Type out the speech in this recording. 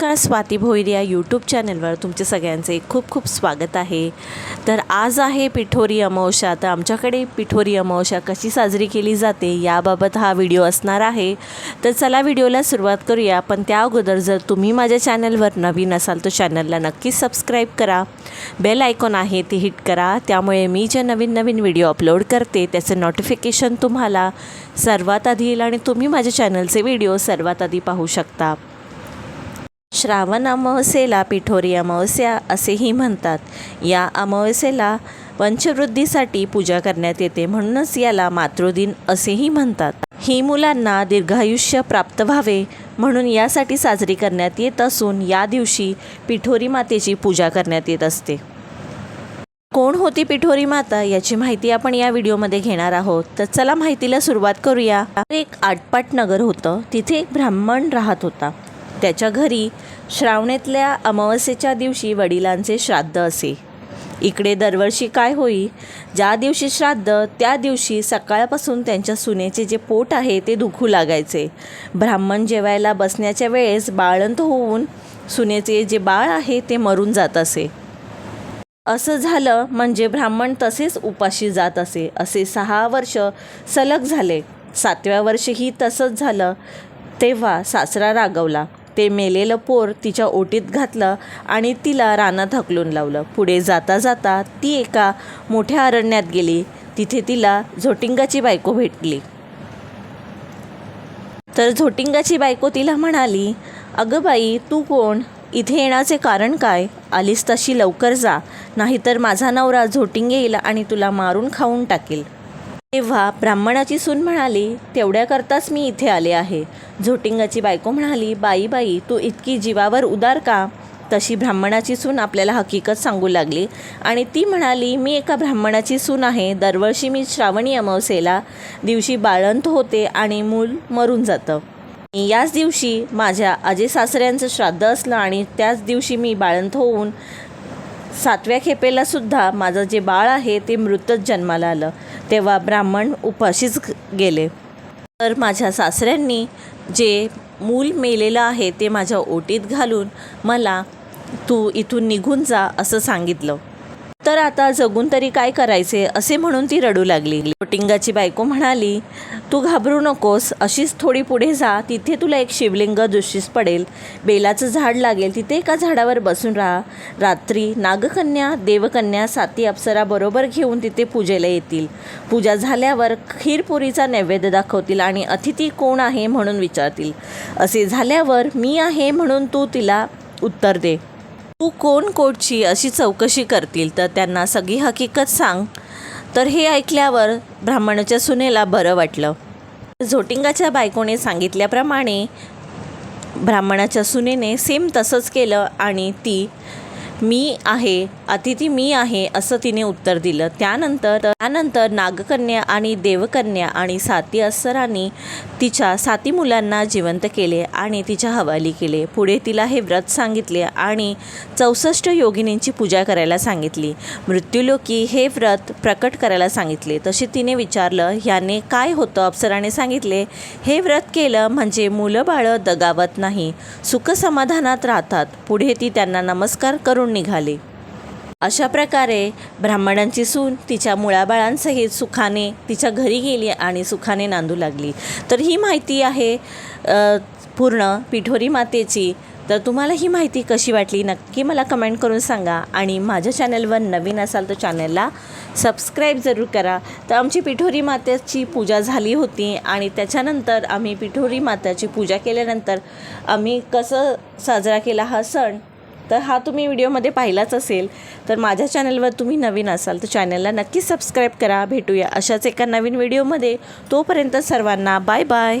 नमस्कार स्वाती भोईर या यूट्यूब चॅनलवर तुमचे सगळ्यांचे खूप खूप स्वागत आहे. तर आज आहे पिठोरी अमावस्या तर आमच्याकडे पिठोरी अमावस्या कशी साजरी केली जाते याबाबत हा व्हिडिओ असणार आहे. तर चला व्हिडिओला सुरुवात करूया पण त्या अगोदर जर तुम्ही माझ्या चॅनलवर नवीन असाल तर चॅनलला नक्कीच सबस्क्राईब करा. बेल आयकॉन आहे ते हिट करा त्यामुळे मी जे नवीन नवीन व्हिडिओ अपलोड करते त्याचं नोटिफिकेशन तुम्हाला सर्वात आधी येईल आणि तुम्ही माझ्या चॅनलचे व्हिडिओ सर्वात आधी पाहू शकता. श्रावण अमावस्येला पिठोरी अमावस्या असेही म्हणतात. या अमावस्येला वंशवृद्धीसाठी पूजा करण्यात येते म्हणूनच याला मातृदिन असेही म्हणतात. ही मुलांना दीर्घायुष्य प्राप्त व्हावे म्हणून यासाठी साजरी करण्यात येत असून या दिवशी पिठोरी मातेची पूजा करण्यात येत असते. कोण होती पिठोरी माता याची माहिती आपण या व्हिडिओमध्ये घेणार आहोत. तर चला माहितीला सुरुवात करूया. एक आटपाट नगर होतं. तिथे एक ब्राह्मण राहत होता. त्याच्या घरी श्रावणेतल्या अमावस्येच्या दिवशी वडिलांचे श्राद्ध असे. इकडे दरवर्षी काय होई? ज्या दिवशी श्राद्ध त्या दिवशी सकाळपासून त्यांच्या सुनेचे जे पोट आहे ते दुखू लागायचे. ब्राह्मण जेवायला बसण्याच्या वेळेस बाळंत होऊन सुनेचे जे बाळ आहे ते मरून जात असे. असं झालं म्हणजे ब्राह्मण तसेच उपाशी जात असे. असे सहा वर्ष सलग झाले. सातव्या वर्षीही तसंच झालं तेव्हा सासरा रागवला. ते मेलेलं पोर तिच्या ओटीत घातलं आणि तिला रानात हकलून लावलं. पुढे जाता जाता ती एका मोठ्या अरण्यात गेली. तिथे तिला झोटिंगाची बायको भेटली. तर झोटिंगाची बायको तिला म्हणाली अगं बाई तू कोण? इथे येण्याचे कारण काय? आलीस तशी लवकर जा. नाहीतर माझा नवरा झोटिंग येईल आणि तुला मारून खाऊन टाकेल. तेव्हा ब्राह्मणाची सून म्हणाली तेवढ्याकरताच मी इथे आले आहे. झोटिंगाची बायको म्हणाली बाई बाई तू इतकी जीवावर उदार का? तशी ब्राह्मणाची सून आपल्याला हकीकत सांगू लागली. आणि ती म्हणाली मी एका ब्राह्मणाची सून आहे. दरवर्षी मी श्रावणी अमावस्येला दिवशी बाळंत होते आणि मूल मरून जातं. याच दिवशी माझ्या अजय सासऱ्यांचं श्राद्ध असलं आणि त्याच दिवशी मी बाळंत होऊन सातव्या खेपेला सुद्धा माझं जे बाळ आहे ते मृतच जन्माला आलं. तेव्हा ब्राह्मण उपाशीच गेले. तर माझ्या सासऱ्यांनी जे मूल मेलेलं आहे ते माझ्या ओटीत घालून मला तू इथून निघून जा असं सांगितलं. तर आता जगून तरी काय करायचे असे म्हणून ती रडू लागली. पोटिंगाची बायको म्हणाली तू घाबरू नकोस अशीच थोडी पुढे जा तिथे तुला एक शिवलिंग दृष्टीस पडेल. बेलाचं झाड लागेल तिथे एका झाडावर बसून राहा. रात्री नागकन्या देवकन्या साती अप्सरा बरोबर घेऊन तिथे पूजेला येतील. पूजा झाल्यावर खीरपुरीचा नैवेद्य दाखवतील आणि अतिथी कोण आहे म्हणून विचारतील. असे झाल्यावर मी आहे म्हणून तू तिला उत्तर दे. तू कोण कोटची अशी चौकशी करतील? तर त्यांना सगळी हकीकत सांग. तर हे ऐकल्यावर ब्राह्मणाच्या सुनेला बरं वाटलं. झोटिंगाच्या बायकोने सांगितल्याप्रमाणे ब्राह्मणाच्या सुनेने सेम तसंच केलं आणि ती मी आहे अतिथी मी आहे असं तिने उत्तर दिलं. त्यानंतर त्यानंतर नागकन्या आणि देवकन्या आणि साती अस्सरांनी तिच्या साती मुलांना जिवंत केले आणि तिच्या हवाली केले. पुढे तिला हे व्रत सांगितले आणि चौसष्ट योगिनींची पूजा करायला सांगितली. मृत्यूलोकी हे व्रत प्रकट करायला सांगितले. तसे तिने विचारलं याने काय होतं? अप्सराने सांगितले हे व्रत केलं म्हणजे मुलं बाळं दगावत नाही सुखसमाधानात राहतात. पुढे ती त्यांना नमस्कार करून निघाली. अशा प्रकारे ब्राह्मणांची सून तिच्या मुळाबाळांसहित सुखाने तिच्या घरी गेली आणि सुखाने नांदू लागली. तर ही माहिती आहे पूर्ण पिठोरी मातेची. तर तुम्हाला ही माहिती कशी वाटली नक्की मला कमेंट करून सांगा आणि माझ्या चॅनलवर नवीन असाल तर चॅनलला सबस्क्राईब जरूर करा. तर आमची पिठोरी मातेची पूजा झाली होती आणि त्याच्यानंतर आम्ही पिठोरी माताची पूजा केल्यानंतर आम्ही कसं साजरा केला हा सण तर हा तुम्ही व्हिडिओमध्ये पाहिलाच असेल तर माझ्या चॅनलवर तुम्ही नवीन असाल तर चॅनलला नक्की सबस्क्राईब करा. भेटूया अशाच एका नवीन व्हिडिओमध्ये. तोपर्यंत सर्वांना बाय बाय.